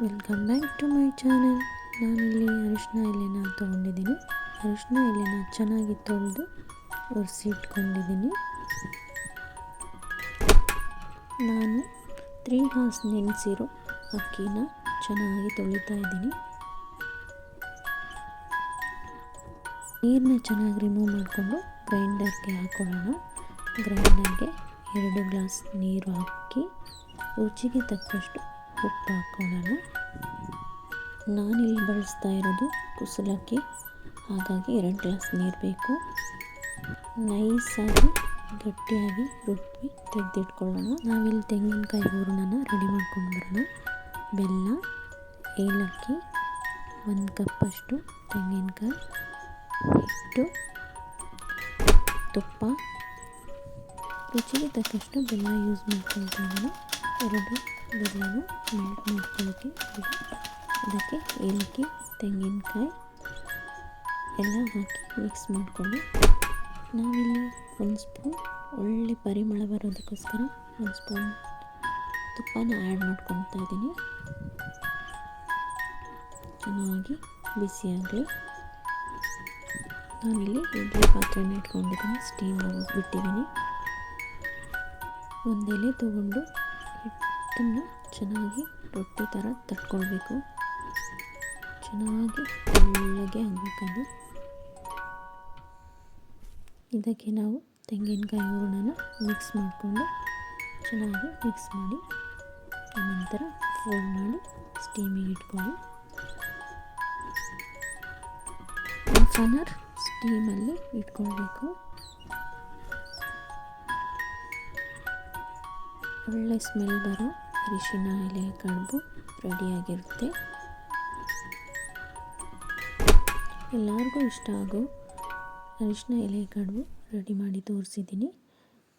Welcome back to my channel ನಾನಿಲ್ಲಿ ಅರಿಶಿನ ಎಲೆನ ತೊಗೊಂಡಿದ್ದೀನಿ. ಅರಿಶಿನ ಎಲೆನ ಚೆನ್ನಾಗಿ ತೊಳೆದು ಒರೆಸಿ ಇಟ್ಕೊಂಡಿದ್ದೀನಿ. ನಾನು ತ್ರೀ ಹಾಸ್ ನೆನೆಸಿರೋ ಅಕ್ಕಿನ ಚೆನ್ನಾಗಿ ತೊಳಿತಾ ಇದ್ದೀನಿ. ನೀರನ್ನ ಚೆನ್ನಾಗಿ ರಿಮೂವ್ ಮಾಡಿಕೊಂಡು ಗ್ರೈಂಡರ್ಗೆ ಹಾಕೊಳ್ಳೋಣ. ಗ್ರೈಂಡರ್ಗೆ ಎರಡು ಗ್ಲಾಸ್ ನೀರು ಹಾಕಿ ರುಚಿಗೆ ತಕ್ಕಷ್ಟು ಉಪ್ಪು ಹಾಕ್ಕೊಳ್ಳೋಣ ನಾನಿಲ್ಲಿ ಬಳಸ್ತಾ ಇರೋದು ಕುಸಲಕ್ಕಿ. ಹಾಗಾಗಿ ಎರಡು ಗ್ಲಾಸ್ ನೀರು ಬೇಕು. ನೈಸಾಗಿ, ಗಟ್ಟಿಯಾಗಿ ರುಬ್ಬಿ ತೆಗೆದಿಟ್ಕೊಳ್ಳೋಣ. ನಾವಿಲ್ಲಿ ತೆಂಗಿನಕಾಯಿ ಹೂರಣನ ರೆಡಿ ಮಾಡ್ಕೊಂಡು ಬರೋಣ. ಬೆಲ್ಲ, ಏಲಕ್ಕಿ, ಒಂದು ಕಪ್ಪಷ್ಟು ತೆಂಗಿನಕಾಯಿ ಹಿಟ್ಟು ತುಪ್ಪ. ರುಚಿಗೆ ತಕ್ಕಷ್ಟು ಬೆಲ್ಲ ಯೂಸ್ ಮಾಡ್ಕೊಳ್ತಾ ಎರಡು ಬೆಲ್ಲನು ಮೆಲ್ಟ್ ಮಾಡ್ಕೊಳ್ಳೋಕ್ಕೆ ಅದಕ್ಕೆ ಏಲಕ್ಕಿ, ತೆಂಗಿನಕಾಯಿ ಎಲ್ಲ ಹಾಕಿ ಮಿಕ್ಸ್ ಮಾಡಿಕೊಂಡು ನಾವಿಲ್ಲಿ ಒಂದು ಸ್ಪೂನ್ ಒಳ್ಳೆ ಪರಿಮಳ ಬರೋದಕ್ಕೋಸ್ಕರ ಒಂದು ಸ್ಪೂನ್ ತುಪ್ಪನ ಆ್ಯಡ್ ಮಾಡ್ಕೊತಾ ಇದ್ದೀನಿ. ಚೆನ್ನಾಗಿ ಬಿಸಿಯಾಗಲಿ ನಾನಿಲ್ಲಿ ಇಡ್ಲಿ ಪಾತ್ರೆನ ಇಟ್ಕೊಂಡಿದ್ದೀನಿ ಸ್ಟೀಮ್ ಬಿಟ್ಟಿದ್ದೀನಿ. ಒಂದೆಲೆ ತೊಗೊಂಡು ಹಿಟ್ಟನ್ನು ಚೆನ್ನಾಗಿ ರೊಟ್ಟಿ ಥರ ತಟ್ಕೊಳ್ಬೇಕು. ಚೆನ್ನಾಗಿ ತೆಳ್ಳಗೆ ಆಗಬೇಕದು. ಇದಕ್ಕೆ ನಾವು ತೆಂಗಿನಕಾಯಿ ಹೂರ್ಣನ ಮಿಕ್ಸ್ ಮಾಡಿಕೊಂಡು ಚೆನ್ನಾಗಿ ಮಿಕ್ಸ್ ಮಾಡಿ, ಆನಂತರ ಫೋಲ್ಡ್ ಮಾಡಿ ಸ್ಟೀಮಿಗೆ ಇಟ್ಕೊಳ್ಳಿ. ಹಾಫ್ ಆನ್ ಅವರ್ ಸ್ಟೀಮಲ್ಲಿ ಇಟ್ಕೊಳ್ಬೇಕು. ಒಳ್ಳೆ ಸ್ಮೆಲ್ ಬರೋ ಅರಿಶಿನ ಎಲೆ ಕಡುಬು ರೆಡಿಯಾಗಿರುತ್ತೆ. ಎಲ್ಲರಿಗೂ ಇಷ್ಟ ಆಗೋ ಅರಿಶಿನ ಎಲೆ ಕಡುಬು ರೆಡಿ ಮಾಡಿ ತೋರಿಸಿದ್ದೀನಿ.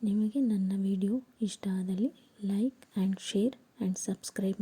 ನಿಮಗೆ ನನ್ನ ವಿಡಿಯೋ ಇಷ್ಟ ಆದಲ್ಲಿ like and share and subscribe